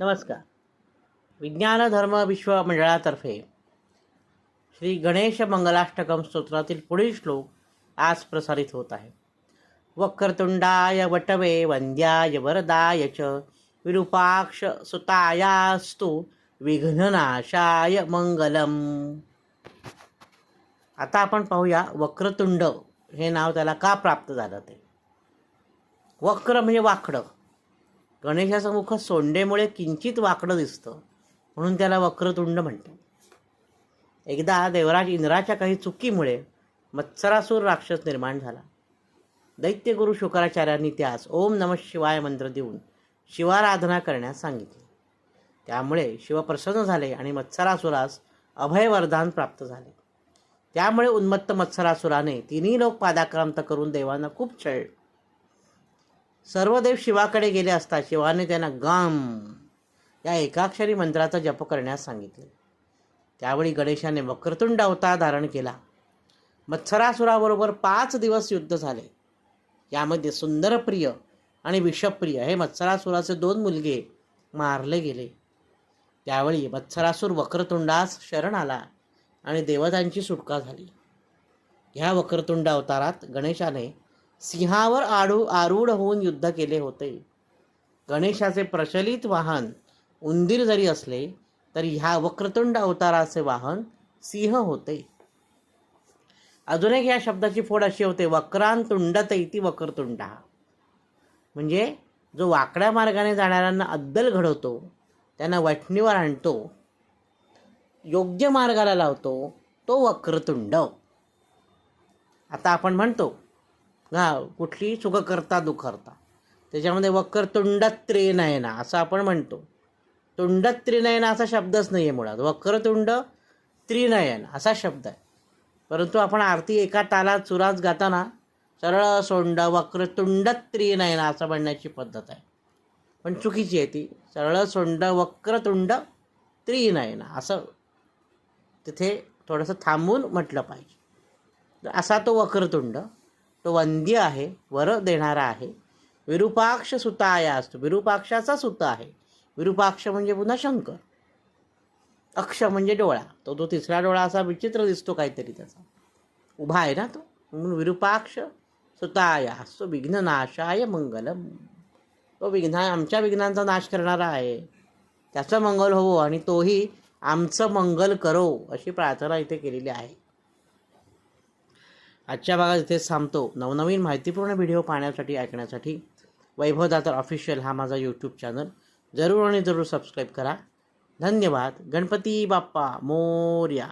नमस्कार. विज्ञान धर्म विश्व मंडळातर्फे श्री गणेश मंगलाष्टकम स्तोत्रातील पुढील श्लोक आज प्रसारित होत आहे. वक्रतुंडाय वटवे वंद्याय वरदाय च विरूपाक्ष सुतायास्तु विघ्ननाशाय मंगलम. आता आपण पाहूया वक्रतुंड हे नाव त्याला का प्राप्त झालं ते. वक्र म्हणजे वाकडं. गणेशाचं मुख सोंडेमुळे किंचित वाकडं दिसतं म्हणून त्याला वक्रतुंड म्हणतात. एकदा देवराज इंद्राच्या काही चुकीमुळे मत्सरासूर राक्षस निर्माण झाला. दैत्यगुरु शुक्राचार्यांनी त्यास ओम नम शिवाय मंत्र देऊन शिवाराधना करण्यास सांगितले. त्यामुळे शिव प्रसन्न झाले आणि मत्सरासुरास अभय वरदान प्राप्त झाले. त्यामुळे उन्मत्त मत्सरासुराने तिन्ही लोक पादाक्रांत करून देवांना खूप छळ सर्व देव शिवाकडे गेले असता शिवाने त्यांना गम या एकाक्षरी मंत्राचा जप करण्यास सांगितले. त्यावेळी गणेशाने वक्रतुंड अवतार धारण केला. मत्सरासुराबरोबर पाच दिवस युद्ध झाले. यामध्ये सुंदरप्रिय आणि विषप्रिय हे मत्सरासुराचे दोन मुलगे मारले गेले. त्यावेळी मत्सरासूर वक्रतुंडास शरण आला आणि देवतांची सुटका झाली. ह्या वक्रतुंड अवतारात गणेशाने सिंहावर आडू आरूढ होऊन युद्ध केले होते. गणेशाचे प्रचलित वाहन उंदीर जरी असले तरी ह्या वक्रतुंड अवताराचे वाहन सिंह होते. अजून एक या शब्दाची फोड अशी होते वक्रांतुंड ती वक्रतुंड. म्हणजे जो वाकड्या मार्गाने जाणाऱ्यांना अद्दल घडवतो त्यांना वठणीवर आणतो योग्य मार्गाला लावतो तो वक्रतुंड. आता आपण म्हणतो हा कुठली सुख करता दुखरता त्याच्यामध्ये वक्र तुंड त्रिनयना असं आपण म्हणतो. तुंड त्रिनयना असा शब्दच नाही आहे मुळात. वक्रतुंड त्रिनयन असा शब्द आहे. परंतु आपण आरती एका तालात चुरात गाताना सरळ सोंड वक्रतुंड त्रिनयन असं म्हणण्याची पद्धत आहे. पण चुकीची आहे ती. सरळ सोंड वक्रतुंड त्रिनयन असं तिथे थोडंसं थांबून म्हटलं पाहिजे. असा तो वक्रतुंड. तो वंद्य आहे वर देणारा आहे. विरूपाक्ष सुताया असतो. विरूपाक्षाचा सुत आहे. विरूपाक्ष म्हणजे पुन्हा शंकर. अक्ष म्हणजे डोळा. तो तो तिसरा डोळा असा विचित्र दिसतो काहीतरी त्याचा. उभा आहे ना तो. म्हणून विरूपाक्ष सुताया असतो. विघ्ननाशाय मंगलम. तो विघ्न आमच्या विघ्नांचा नाश करणारा आहे. त्याचं मंगल होवो आणि तोही आमचं मंगल करो अशी प्रार्थना इथे केलेली आहे. आजच्या भागात इथेच थांबतो. नवनवीन माहितीपूर्ण व्हिडिओ पाहण्यासाठी ऐकण्यासाठी वैभव दातर ऑफिशियल हा माझा यूट्यूब चॅनल जरूर आणि जरूर सबस्क्राईब करा. धन्यवाद. गणपती बाप्पा मोर्या.